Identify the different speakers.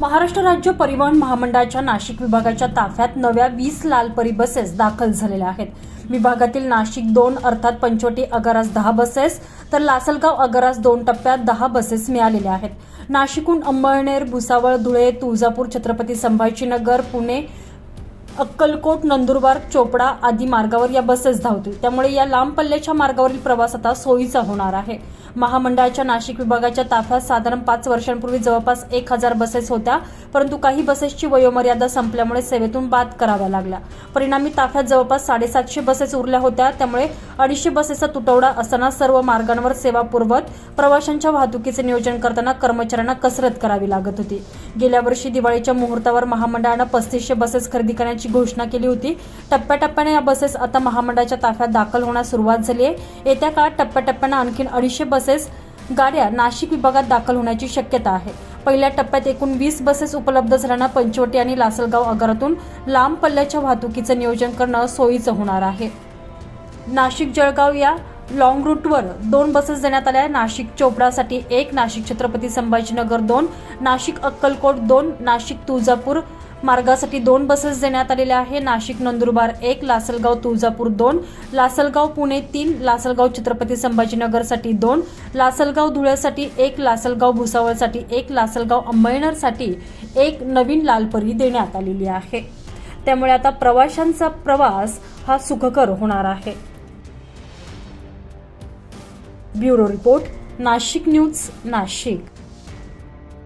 Speaker 1: महाराष्ट्र राज्य परिवहन महामंडळाच्या नाशिक विभागाच्या ताफ्यात नव्या वीस लालपरी बसेस दाखल झालेल्या आहेत. विभागातील नाशिक दोन अर्थात पंचवटी अगरास दहा बसेस तर लासलगाव अगरास दोन टप्प्यात दहा बसेस मिळालेल्या आहेत. नाशिकहून अंबळनेर भुसावळ धुळे तुळजापूर छत्रपती संभाजीनगर पुणे अक्कलकोट नंदुरबार चोपडा आदी मार्गावर या बसेस धावतील. त्यामुळे या लांब पल्ल्याच्या मार्गावरील प्रवास आता सोयीचा होणार आहे. महामंडळाच्या नाशिक विभागाच्या ताफ्यात साधारण पाच वर्षांपूर्वी जवळपास एक हजार बसेस होत्या परंतु काही बसेसची वयोमर्यादा संपल्यामुळे सेवेतून बाद कराव्या लागल्या. परिणामी ताफ्यात जवळपास साडेसातशे बसेस उरल्या होत्या त्यामुळे अडीचशे बसेसचा तुटवडा असताना सर्व मार्गांवर सेवा पुरवत प्रवाशांच्या वाहतुकीचे नियोजन करताना कर्मचाऱ्यांना कसरत करावी लागत होती. गेल्या वर्षी दिवाळीच्या मुहूर्तावर महामंडळानं पस्तीसशे बसेस खरेदी करण्याची घोषणा केली होती. टप्प्याटप्प्याने या बसेस आता महामंडळाच्या ताफ्यात दाखल होण्यास सुरुवात झाली आहे. येत्या काळात टप्प्याटप्प्यानं आणखी अडीचशे बसेस बसेस गाड्या नाशिक विभागात दाखल होण्याची शक्यता आहे. पहिल्या टप्प्यात एकूण वीस बसेस उपलब्ध झाल्यानं पंचवटी आणि लासलगाव आगारातून लांब पल्ल्याच्या वाहतुकीचं नियोजन करणं सोयीचं होणार आहे. नाशिक जळगाव या लॉंग रूटवर दोन बसेस देण्यात आल्या. नाशिक चोपडासाठी एक नाशिक छत्रपती संभाजीनगर दोन नाशिक अक्कलकोट दोन नाशिक तुळजापूर मार्गासाठी दोन बसेस देण्यात आलेल्या आहे नाशिक नंदुरबार एक लासलगाव तुळजापूर दोन लासलगाव पुणे तीन लासलगाव छत्रपती संभाजीनगरसाठी दोन लासलगाव धुळ्यासाठी एक लासलगाव भुसावळसाठी एक लासलगाव अंबळनेरसाठी एक नवीन लालपरी देण्यात आलेली आहे. त्यामुळे आता प्रवाशांचा प्रवास हा सुखकर होणार आहे. Bureau report Nashik news Nashik.